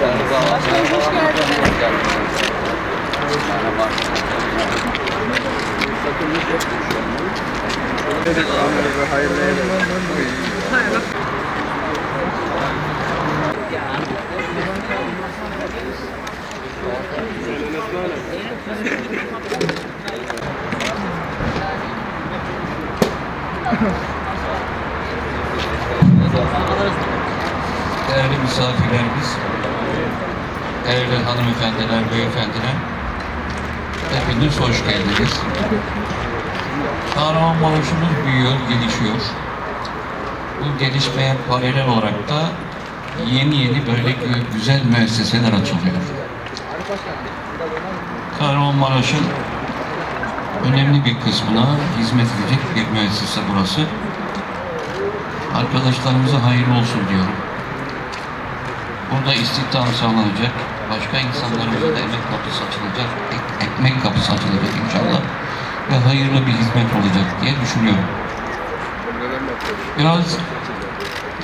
Başkanım hoş geldiniz. Hayırlı. Değerli misafirlerimiz, değerli hanımefendiler, beyefendiler, hepiniz hoş geldiniz. Kahramanmaraş'ımız büyüyor, gelişiyor. Bu gelişmeye paralel olarak da yeni yeni böyle gü- güzel müesseseler açılıyor. Kahramanmaraş'ın önemli bir kısmına hizmet edecek bir müessese burası. Arkadaşlarımıza hayırlı olsun diyorum. Burada istihdam sağlanacak, başka insanlarımıza da emek kapısı açılacak, ek- ekmek kapısı açılacak inşallah ve hayırlı bir hizmet olacak diye düşünüyorum. Biraz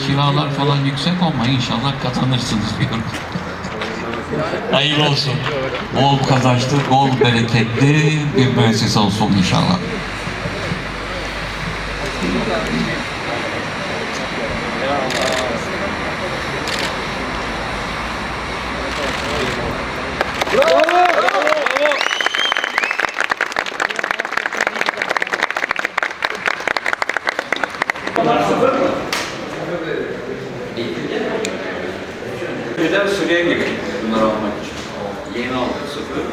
kiralar falan yüksek ama inşallah kazanırsınız diyorum. Hayırlı olsun. Bol kazançlı, bol bereketli bir müessese olsun inşallah. Birden Suriye gibi bunları almak için. O yeni aldık sıfır.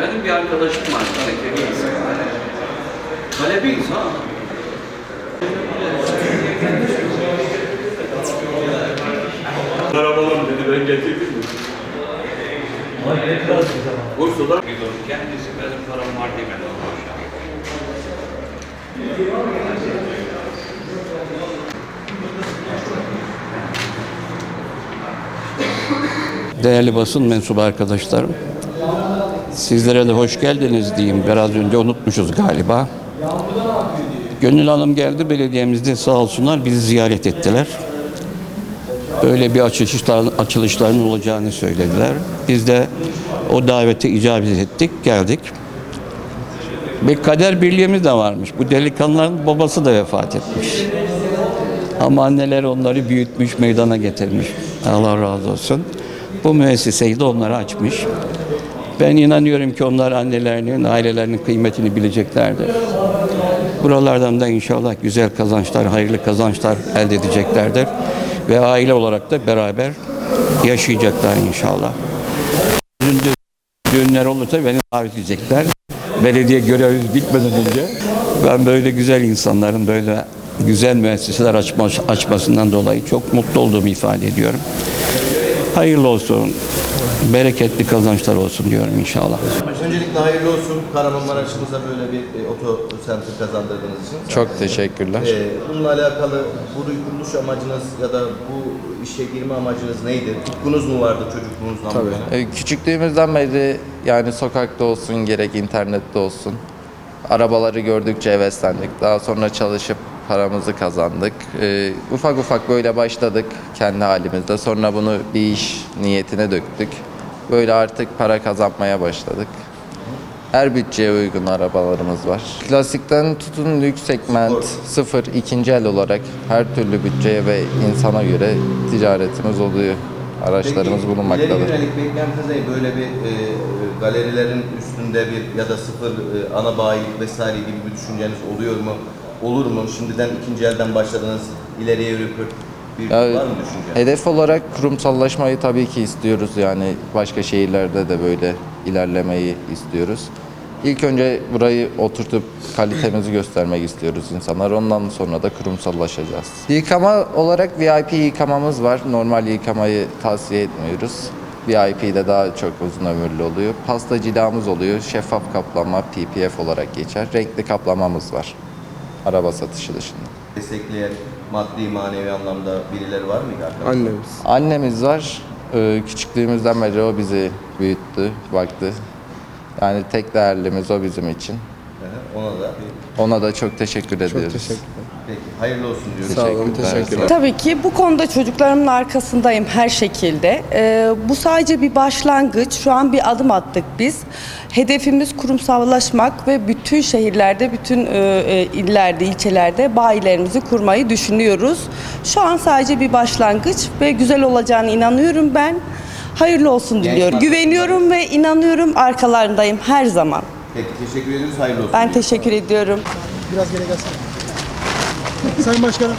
Benim bir arkadaşım var, İsa. Talebeyiz ha. Arabalar dedi ben getirdim mi? Bursa'da kendisi benim param var demedi. Değerli basın mensubu arkadaşlarım, sizlere de hoş geldiniz diyeyim. Biraz önce unutmuşuz galiba. Gönül Hanım geldi belediyemizde sağ olsunlar bizi ziyaret ettiler. Böyle bir açılışlar, açılışların olacağını söylediler. Biz de o davete icabet ettik, geldik. Bir kader birliğimiz de varmış. Bu delikanlıların babası da vefat etmiş. Ama anneler onları büyütmüş, meydana getirmiş. Allah razı olsun. Bu müesseseyi de onlara açmış. Ben inanıyorum ki onlar annelerinin, ailelerinin kıymetini bileceklerdir. Buralardan da inşallah güzel kazançlar, hayırlı kazançlar elde edeceklerdir. Ve aile olarak da beraber yaşayacaklar inşallah. Düğün- Düğünler olursa beni davet edecekler. Belediye görevi bitmeden önce ben böyle güzel insanların böyle güzel müesseseler açma, açmasından dolayı çok mutlu olduğumu ifade ediyorum. Hayırlı olsun, bereketli kazançlar olsun diyorum inşallah. Öncelikle hayırlı olsun Kahramanmaraş'ımıza böyle bir e, oto center kazandırdığınız için. Çok teşekkürler. Ee, bununla alakalı bu kuruluş amacınız ya da bu işe girme amacınız neydi? Tutkunuz mu vardı çocukluğunuzdan bu yana? Ee, Küçüklüğümüzden beri yani sokakta olsun gerek internette olsun arabaları gördükçe heveslendik. Daha sonra çalışıp paramızı kazandık. Ee, ufak ufak böyle başladık kendi halimizde. Sonra bunu bir iş niyetine döktük. Böyle artık para kazanmaya başladık. Her bütçeye uygun arabalarımız var. Klasikten tutun lüks segment, sıfır, ikinci el olarak her türlü bütçeye ve insana göre ticaretimiz oluyor. Araçlarımız Peki, bulunmaktadır. ileri yönelik beklentiniz ne? Böyle bir e, galerilerin üstünde bir ya da sıfır e, ana bayilik vesaire gibi bir düşünceniz oluyor mu? Olur mu? Şimdiden ikinci elden başladınız. ileriye yürüyüp bir Ya, var mı düşünce? Hedef olarak kurumsallaşmayı tabii ki istiyoruz. Yani başka şehirlerde de böyle ilerlemeyi istiyoruz. İlk önce burayı oturtup kalitemizi göstermek istiyoruz insanlar. Ondan sonra da kurumsallaşacağız. Yıkama olarak VIP yıkamamız var. Normal yıkamayı tavsiye etmiyoruz. VIP'de daha çok uzun ömürlü oluyor. Pasta cilamız oluyor. Şeffaf kaplama PPF olarak geçer. Renkli kaplamamız var. Araba satışı dışında. Destekleyen maddi manevi anlamda birileri var mıydı arkadaşlar? Annemiz. Annemiz var. Ee, Küçüklüğümüzden beri o bizi büyüttü, baktı. Yani tek değerlimiz o bizim için. Ona da bir Ona da çok teşekkür ediyoruz. Çok teşekkürler. Peki, hayırlı olsun diyoruz. Sağ olun, teşekkürler. Tabii ki bu konuda çocuklarımın arkasındayım her şekilde. Ee, bu sadece bir başlangıç. Şu an bir adım attık biz. Hedefimiz kurumsallaşmak ve bütün şehirlerde, bütün e, e, illerde, ilçelerde bayilerimizi kurmayı düşünüyoruz. Şu an sadece bir başlangıç ve güzel olacağına inanıyorum ben. Hayırlı olsun diliyorum. Güveniyorum ve inanıyorum arkalarındayım her zaman. Peki, teşekkür ediyoruz. Hayırlı olsun. Ben diyoruz. teşekkür ediyorum. Biraz geri gelsene. Sayın Başkanım,